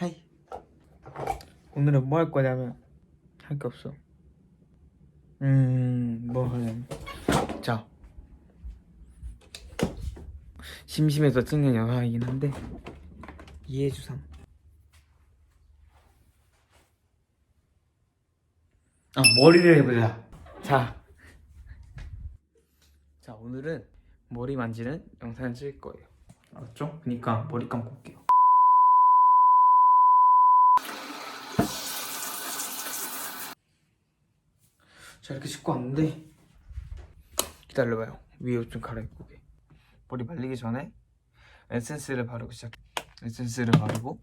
하이. 오늘은 뭐 할 거냐면 할 게 없어. 음, 뭐 하냐면 자. 심심해서 찍는 영상이긴 한데 이해해 주삼. 아, 머리를 해보자. 자. 자, 오늘은 머리 만지는 영상을 찍을 거예요. 알았죠? 그러니까 머리 감고 올게요. 자 이렇게 씻고 왔는데 기다려봐요. 위에 옷 좀 갈아입고 오게. 머리 말리기 전에 에센스를 바르고 시작. 에센스를 바르고.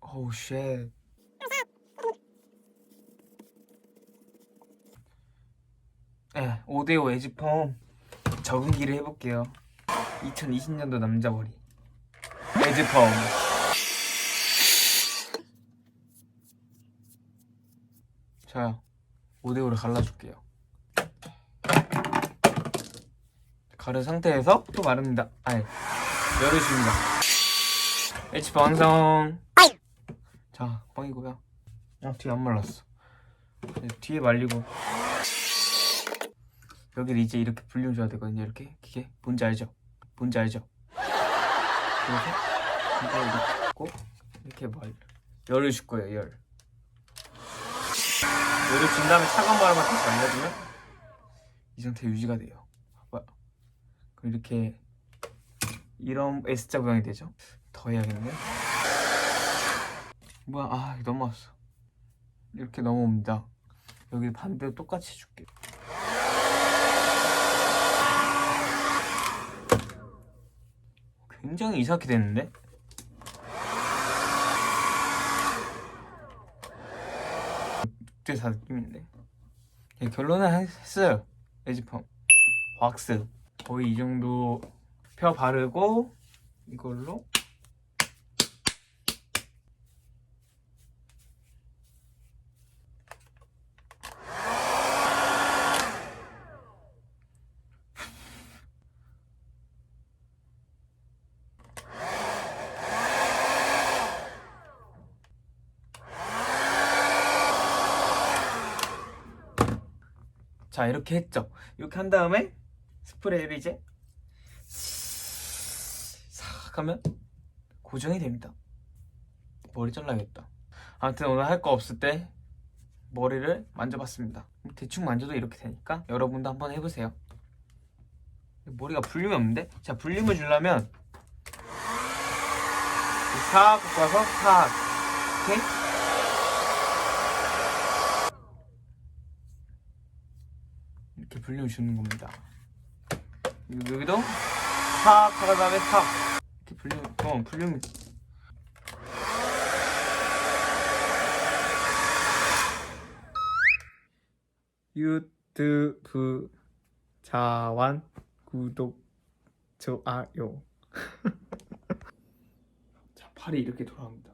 오우 쉣. 네, 5대5 에지펌 적응기를 해볼게요. 2020년도 남자 머리. 에지펌 자 5대5를 갈라줄게요. 가른 상태에서 또 마릅니다. 아니 열어줍니다. 에지펌 완성. 자 뻥이고요. 아 뒤에 안 말랐어. 네, 뒤에 말리고. 여기를 이제 이렇게 불려줘야 되거든요 이렇게. 기계 뭔지 알죠? 뭔지 알죠? 그래서 이거 이렇게 고 이렇게 말 열을 줄 거예요 열 열을 준 다음에 차가운 바람만 다시 말려주면 이 상태 유지가 돼요. 봐봐요 그럼 이렇게 이런 S자 모양이 되죠? 더 해야겠네 뭐야? 아 넘어왔어. 이렇게 넘어옵니다. 여기 반대로 똑같이 해줄게 굉장히 이상하게 됐는데? 대사 느낌인데 예, 결론은 했어요. 에지펌 왁스. 거의 이 정도 펴 바르고 이걸로 자 이렇게 했죠. 이렇게 한 다음에 스프레이를 이제 싹 하면 고정이 됩니다. 머리 잘라야겠다. 아무튼 오늘 할 거 없을 때 머리를 만져봤습니다. 대충 만져도 이렇게 되니까 여러분도 한번 해보세요. 머리가 볼륨이 없는데? 자 볼륨을 주려면 싹 꺾어서 싹 이렇게 이렇게 볼륨 주는 겁니다. 그리고 여기도? 탁 하고 다음에 탁 이렇게 볼륨 어 볼륨 유튜브 자완 구독 좋아요. 자 팔이 이렇게 돌아옵니다